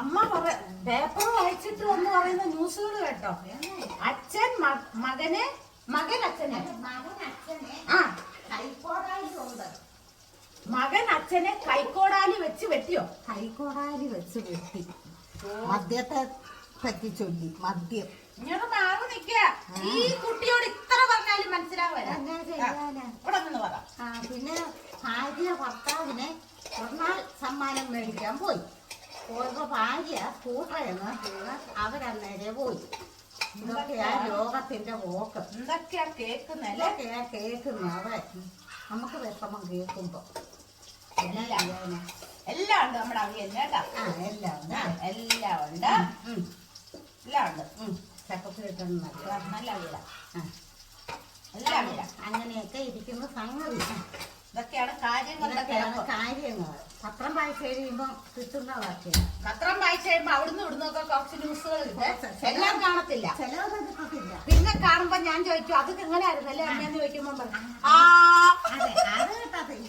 അമ്മ പറ പേപ്പർ വായിച്ചിട്ട് വന്ന് പറയുന്ന ന്യൂസുകൾ കേട്ടോ. അച്ഛൻ മകനെ മകൻ അച്ഛനെ മകൻ അച്ഛനെ കൈക്കോടാലി വെച്ച് വെട്ടിയോ? കൈക്കോടാലി വെച്ച് വെട്ടി. മദ്യത്തെ പറ്റി ചൊല്ലി മദ്യം. ഇങ്ങോട്ട് മാറി നിക്ക. ഈ കുട്ടിയോട് ഇത്ര പറഞ്ഞാലും മനസ്സിലാവില്ല എന്നാ ചെയ്യാനാ? ഇവിടെ നിന്ന് പറ. ആ, പിന്നെ ഭാര്യ ഭർത്താവിനെ ഒന്നാൾ സമ്മാനം മേടിക്കാൻ പോയി. പോയപ്പോ ഭാര്യ കൂട്ടയെന്ന് വീണ് അവരന്നേരെ പോയി. ഇതൊക്കെയാ ലോകത്തിന്റെ പോക്ക്. എന്തൊക്കെയാ കേക്കുന്നല്ലേ ഇതൊക്കെയാ കേൾക്കുന്നത് നമുക്ക് വിഷമം കേൾക്കുമ്പോ. എന്നാ ചെയ്യാനാ? എല്ലാം ഉണ്ട് നമ്മുടെ അവിയൽ കേട്ടോ. എല്ലാം ഉണ്ട്. എല്ലാം ഉണ്ട് എല്ലാം ഉണ്ട് നല്ല അവിയല. എല്ലാം അവിയല അങ്ങനെയൊക്കെ ഇരിക്കുന്ന സംഗതി ഇതൊക്കെയാണ് കാര്യങ്ങളുടെ കാര്യങ്ങൾ. പത്രം വായിച്ചു കഴിയുമ്പോ കിട്ടുന്ന വാർത്തയാണ് പത്രം വായിച്ചു കഴിയുമ്പോ അവിടുന്ന് ഇവിടുന്നൊക്കെ കുറച്ച് ന്യൂസുകൾ കിട്ടും എല്ലാം കാണത്തില്ല. കിട്ടത്തില്ല പിന്നെ കാണുമ്പോ ഞാൻ ചോദിച്ചു അത് എങ്ങനെയായിരുന്നു? അല്ലേ അമ്മയെന്ന് ചോദിക്കുമ്പോ പറഞ്ഞു, ആ. അതെ അത് കിട്ടത്തില്ല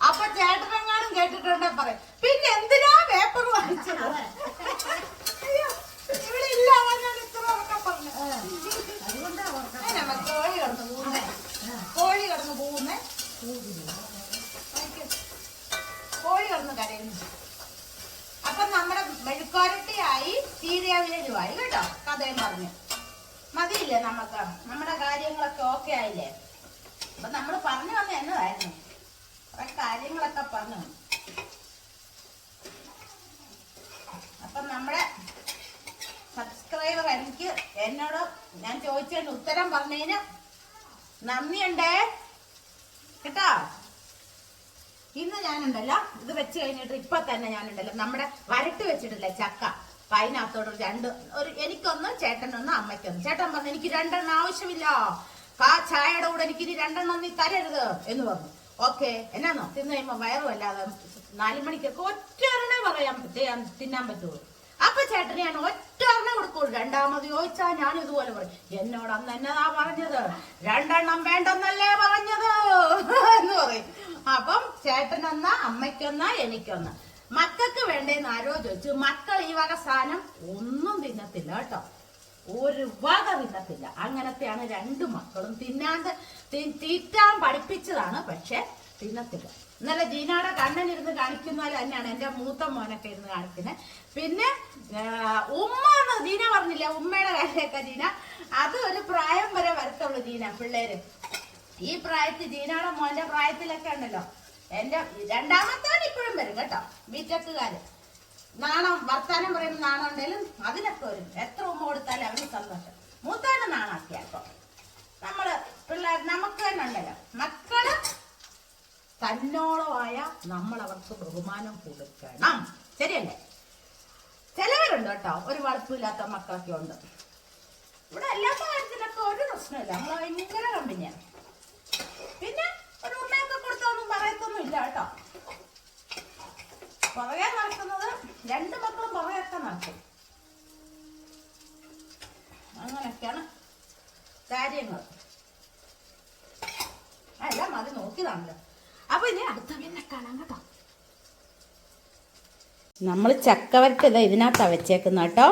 അപ്പൊ ചേട്ടനെങ്ങാനും കേട്ടിട്ടുണ്ടെ പറയും. പിന്നെ എന്തിനാ പേപ്പർ വായിച്ചത്? ഇവിടെ ഇല്ല ഞാൻ ഇത്ര ഉറക്കം പറഞ്ഞു കോഴി കിടന്ന് പോകുന്നേ. കോഴി കിടന്ന് പോകുന്നേ. കോഴി കിടന്ന് കരയുന്നു. അപ്പൊ നമ്മുടെ മെഴുക്കോരട്ടിയായി ചീരയവിയലുമായി കേട്ടോ കഥയും പറഞ്ഞു. മതിയില്ലേ നമുക്ക് നമ്മുടെ കാര്യങ്ങളൊക്കെ ഓക്കെ ആയില്ലേ? അപ്പൊ നമ്മൾ പറഞ്ഞു വന്ന എന്നതായിരുന്നു. കുറെ കാര്യങ്ങളൊക്കെ പറഞ്ഞു. അപ്പൊ നമ്മുടെ സബ്സ്ക്രൈബർ എനിക്ക് എന്നോട് ഞാൻ ചോദിച്ചതിന് ഉത്തരം പറഞ്ഞതിന് നന്ദിയുണ്ടേ. കേട്ടോ? ഇന്ന് ഞാനുണ്ടല്ലോ. ഇത് വെച്ച് കഴിഞ്ഞിട്ട് ഇപ്പൊ തന്നെ ഞാനുണ്ടല്ലോ. നമ്മുടെ വരട്ടി വെച്ചിട്ടില്ലേ ചക്ക? അപ്പൊ രണ്ട് ഒരു എനിക്കൊന്ന് ചേട്ടനൊന്ന് അമ്മയ്ക്കൊന്ന്. ചേട്ടൻ പറഞ്ഞു എനിക്ക് രണ്ടെണ്ണം ആവശ്യമില്ല. കാ ചായയുടെ കൂടെ എനിക്ക് ഇനി രണ്ടെണ്ണം നീ തരരുത്. എന്ന് പറഞ്ഞു. ഓക്കെ. എന്നാന്നോ? തിന്നു കഴിയുമ്പോ വയറും അല്ലാതെ നാലു മണിക്കൊക്കെ ഒറ്റ പറയാൻ ചെയ്യാൻ തിന്നാൻ പറ്റുള്ളൂ. അപ്പൊ ചേട്ടന് ഞാൻ ഒറ്റ ഒരെണ്ണം കൊടുക്കുള്ളൂ. രണ്ടാമത് ചോദിച്ചാ ഞാൻ ഇതുപോലെ പറയും. എന്നോട് അന്ന് എന്നതാ പറഞ്ഞത്? രണ്ടെണ്ണം വേണ്ടെന്നല്ലേ പറഞ്ഞത്? എന്ന് പറയും. അപ്പം ചേട്ടനൊന്ന അമ്മയ്ക്കൊന്ന എനിക്കൊന്ന. മക്കൾക്ക് വേണ്ടേന്ന് ആരോ ചോദിച്ചു. മക്കൾ ഈ വക സാധനം ഒന്നും തിന്നത്തില്ല കേട്ടോ. ഒരു വക തിന്നത്തില്ല. അങ്ങനത്തെയാണ് രണ്ട് മക്കളും തിന്നാണ്ട് തീറ്റാൻ പഠിപ്പിച്ചതാണ് പക്ഷെ തിന്നത്തില്ല. ഇന്നലെ ജീനയുടെ കണ്ണനിരുന്ന് കാണിക്കുന്ന പോലെ തന്നെയാണ് എന്റെ മൂത്ത മോനൊക്കെ ഇരുന്ന് കാണിക്കുന്നത്. പിന്നെ ഉമ്മ എന്ന് ജീന പറഞ്ഞില്ല? ഉമ്മയുടെ കാര്യമൊക്കെ ജീന. അത് ഒരു പ്രായം വരെ വരത്തുള്ളൂ ജീന പിള്ളേര്. ഈ പ്രായത്തിൽ ജീനയുടെ മോന്റെ പ്രായത്തിലൊക്കെ ഉണ്ടല്ലോ. എന്റെ രണ്ടാമത്തവൻ ഇപ്പോഴും വരും കേട്ടോ ബിറ്റക്കുകാര് നാണം വർത്താനം പറയുന്ന നാണം ഉണ്ടെങ്കിലും അതിനൊക്കെ വരും. എത്ര ഉമ്മ കൊടുത്താലും അവന് സന്തോഷം. മൂത്താണ് നാണാക്കിയാൽ നമ്മൾ പിള്ളേർ നമുക്ക് തന്നെ ഉണ്ടല്ലോ. മക്കൾ തന്നോളമായ നമ്മൾ അവർക്ക് ബഹുമാനം കൊടുക്കണം. ശരിയല്ലേ? ചിലവരുണ്ട് കേട്ടോ. ഒരു വളപ്പില്ലാത്ത മക്കളൊക്കെ ഉണ്ട്. ഇവിടെ എല്ലാ കാര്യത്തിനൊക്കെ ഒരു പ്രശ്നമില്ല. നമ്മൾ ഭയങ്കര കമ്പനിയാണ് പിന്നെ ഒരു ഉമ്മയൊക്കെ കൊടുത്തൊന്നും പറയത്തൊന്നും ഇല്ല കേട്ടോ. പുറകെ നടക്കുന്നത് രണ്ട് മക്കളും പുറകെയൊക്കെ നടക്കും. അങ്ങനെയൊക്കെയാണ് കാര്യങ്ങൾ അല്ല മതി നോക്കിയതാണല്ലോ. അപ്പൊ ഇനി അടുത്ത പിന്നെ കാണാം കേട്ടോ. നമ്മൾ ചക്കവരട്ടത് ഇതിനകത്താ വെച്ചേക്കുന്ന കേട്ടോ.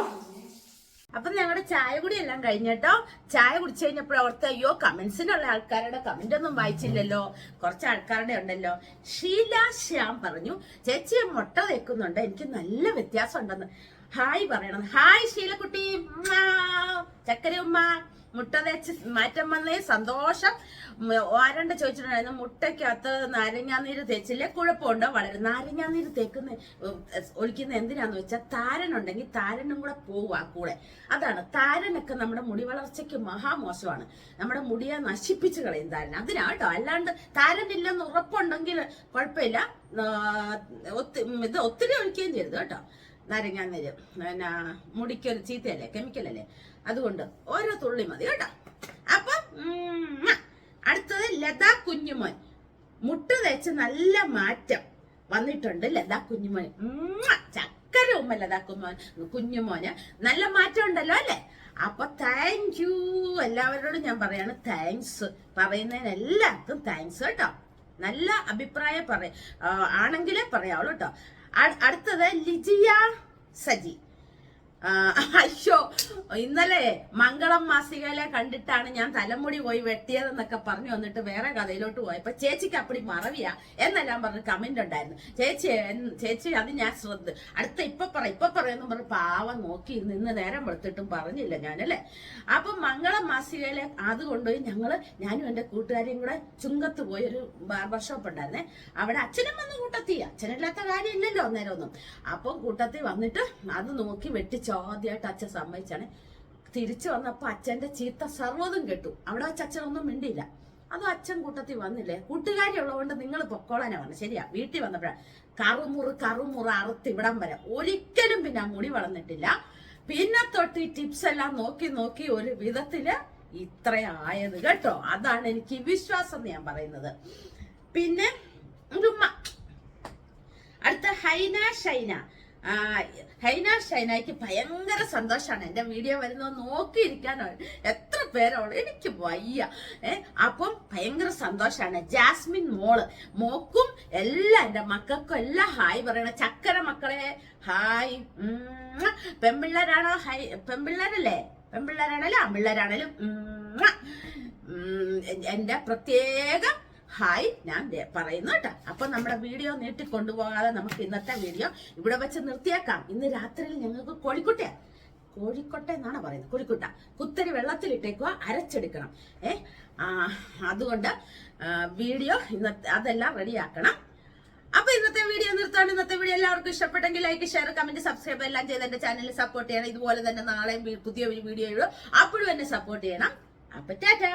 അപ്പൊ ഞങ്ങളുടെ ചായ കുടി എല്ലാം കഴിഞ്ഞട്ടോ ചായ കുടിച്ചു കഴിഞ്ഞപ്പോൾ അവിടുത്തെ അയ്യോ കമന്റ്സിനുള്ള ആൾക്കാരുടെ കമന്റ് ഒന്നും വായിച്ചില്ലല്ലോ. കുറച്ച് ആൾക്കാരുടെ ഉണ്ടല്ലോ. ഷീല ശ്യാം പറഞ്ഞു ചേച്ചി മുട്ട വെക്കുന്നുണ്ട് എനിക്ക് നല്ല വ്യത്യാസം ഉണ്ടെന്ന് ഹായ് പറയണം. ഹായ് ശീലക്കുട്ടി. ചക്കര ഉമ്മ മുട്ട തേച്ച് മാറ്റം വന്നേ സന്തോഷം. ആരണ്ട് ചോദിച്ചിട്ടുണ്ടായിരുന്നു മുട്ടയ്ക്കകത്ത് നാരങ്ങാനീര് തേച്ചില്ലേ? കുഴപ്പമുണ്ടോ? വളരെ നാരങ്ങാനീര് തേക്കുന്ന ഒഴിക്കുന്ന എന്തിനാന്ന് വെച്ചാൽ താരനുണ്ടെങ്കിൽ താരനും കൂടെ പോവും ആ കൂടെ. അതാണ് താരനൊക്കെ നമ്മുടെ മുടി വളർച്ചയ്ക്ക് മഹാമോശമാണ്. നമ്മുടെ മുടിയെ നശിപ്പിച്ച് കളയും താരൻ അതിനാട്ടോ അല്ലാണ്ട് താരൻ താരനില്ലെന്ന് ഉറപ്പുണ്ടെങ്കിൽ കുഴപ്പമില്ല. ഇത് ഒത്തിരി ഒഴിക്കുകയും ചെയ്യരുത് കേട്ടോ. നാരങ്ങാനീര് പിന്നെ മുടിക്കൊരു ചീത്തയല്ലേ കെമിക്കലല്ലേ? അതുകൊണ്ട് ഓരോ തുള്ളി മതി കേട്ടോ. അപ്പൊ അടുത്തത് ലതാ കുഞ്ഞുമോൻ. മുട്ട തേച്ച് നല്ല മാറ്റം വന്നിട്ടുണ്ട് ലതാ കുഞ്ഞുമോൻ. ചക്കര ഉമ്മ ലതാ കുഞ്ഞുമോൻ കുഞ്ഞുമോന്. നല്ല മാറ്റം ഉണ്ടല്ലോ അല്ലെ? അപ്പൊ താങ്ക് യു എല്ലാവരോടും ഞാൻ പറയാണ് താങ്ക്സ് പറയുന്നതിന് എല്ലാവർക്കും താങ്ക്സ് കേട്ടോ. നല്ല അഭിപ്രായം പറ ആണെങ്കിലേ പറയാവുള്ളൂ കേട്ടോ. അടുത്തത് ലിജിയ സജി. അയ്യോ ഇന്നലെ മംഗളം മാസികയിലെ കണ്ടിട്ടാണ് ഞാൻ തലമുടി പോയി വെട്ടിയതെന്നൊക്കെ പറഞ്ഞു വന്നിട്ട് വേറെ കഥയിലോട്ട് പോയപ്പോ ചേച്ചിക്ക് അപ്പടി മറവിയാ എന്നെല്ലാം പറഞ്ഞ് കമന്റ് ഉണ്ടായിരുന്നു. ചേച്ചി ചേച്ചി അത് ഞാൻ ശ്രദ്ധ അടുത്ത ഇപ്പൊ പറ ഇപ്പൊ പറയുന്നു പറഞ്ഞ് പാവം നോക്കി നിന്ന് നേരം വെളുത്തിട്ടും പറഞ്ഞില്ല ഞാനല്ലേ? അപ്പൊ മംഗളം മാസികയിലെ അത് കൊണ്ടുപോയി ഞങ്ങൾ ഞാനും എന്റെ കൂട്ടുകാരിയും കൂടെ ചുങ്കത്ത് പോയി ഒരു ബാർബർ ഷോപ്പ് ഉണ്ടായിരുന്നേ. അവിടെ അച്ഛനും വന്ന് കൂട്ടത്തി. അച്ഛനില്ലാത്ത കാര്യമില്ലല്ലോ അന്നേരം ഒന്നും അപ്പം കൂട്ടത്തിൽ വന്നിട്ട് അത് നോക്കി വെട്ടിച്ച് ആദ്യമായിട്ട് അച്ഛൻ സമ്മതിച്ചാണ്. തിരിച്ചു വന്നപ്പോൾ അച്ഛന്റെ ചീത്ത സർവതും കെട്ടു. അവിടെ വെച്ച് അച്ഛനൊന്നും മിണ്ടിയില്ല. അതും അച്ഛൻ കൂട്ടത്തിൽ വന്നില്ലേ? കൂട്ടുകാരി ഉള്ളതുകൊണ്ട് നിങ്ങൾ പൊക്കോളാനാ വന്നു ശരിയാ വീട്ടിൽ വന്നപ്പോഴാണ് കറുമുറ് കറുമുറ് അറുത്ത് ഇവിടം വരെ. ഒരിക്കലും പിന്നെ മുടി വളർന്നിട്ടില്ല. പിന്നെ തൊട്ട് ഈ ടിപ്സ് എല്ലാം നോക്കി നോക്കി ഒരു വിധത്തിൽ ഇത്രയായത് കേട്ടോ. അതാണ് എനിക്ക് വിശ്വാസം ഞാൻ പറയുന്നത്. പിന്നെ അടുത്ത ഹൈന ഷൈന. ഹൈന ഷൈനയ്ക്ക് ഭയങ്കര സന്തോഷമാണ് എന്റെ വീഡിയോ വരുന്നത് നോക്കിയിരിക്കാനോ. എത്ര പേരോട് എനിക്ക് വയ്യ. ഏ അപ്പം ഭയങ്കര സന്തോഷമാണ് ജാസ്മിൻ മോൾ. മോക്കും എല്ലാം എന്റെ മക്കൾക്കും എല്ലാം ഹായ് പറയണ ചക്കര മക്കളെ ഹായ്. പെമ്പിള്ളരാണോ ഹൈ പെൺപിള്ളേരല്ലേ? പെൺപിള്ളേരാണല്ലോ ആൺപിള്ളേരാണേലും. എന്റെ പ്രത്യേക ഹായ് ഞാൻ പറയുന്നു കേട്ടോ. അപ്പൊ നമ്മുടെ വീഡിയോ നീട്ടി കൊണ്ടുപോകാതെ നമുക്ക് ഇന്നത്തെ വീഡിയോ ഇവിടെ വെച്ച് നിർത്തിയേക്കാം. ഇന്ന് രാത്രിയിൽ ഞങ്ങൾക്ക് കോഴിക്കുട്ട കോഴിക്കോട്ടെ എന്നാണ് പറയുന്നത്. കോഴിക്കുട്ട കുത്തരി വെള്ളത്തിലിട്ടേക്കുക അരച്ചെടുക്കണം. ഏ അതുകൊണ്ട് വീഡിയോ ഇന്നത്തെ അതെല്ലാം റെഡിയാക്കണം. അപ്പൊ ഇന്നത്തെ വീഡിയോ നിർത്താൻ ഇന്നത്തെ വീഡിയോ എല്ലാവർക്കും ഇഷ്ടപ്പെട്ടെങ്കിൽ ലൈക്ക് ഷെയർ കമന്റ് സബ്സ്ക്രൈബ് എല്ലാം ചെയ്ത് എന്റെ ചാനൽ സപ്പോർട്ട് ചെയ്യണം. ഇതുപോലെ തന്നെ നാളെയും പുതിയ വീഡിയോ ഇടും അപ്പോഴും എന്നെ സപ്പോർട്ട് ചെയ്യണം. അപ്പൊ ടാറ്റാ!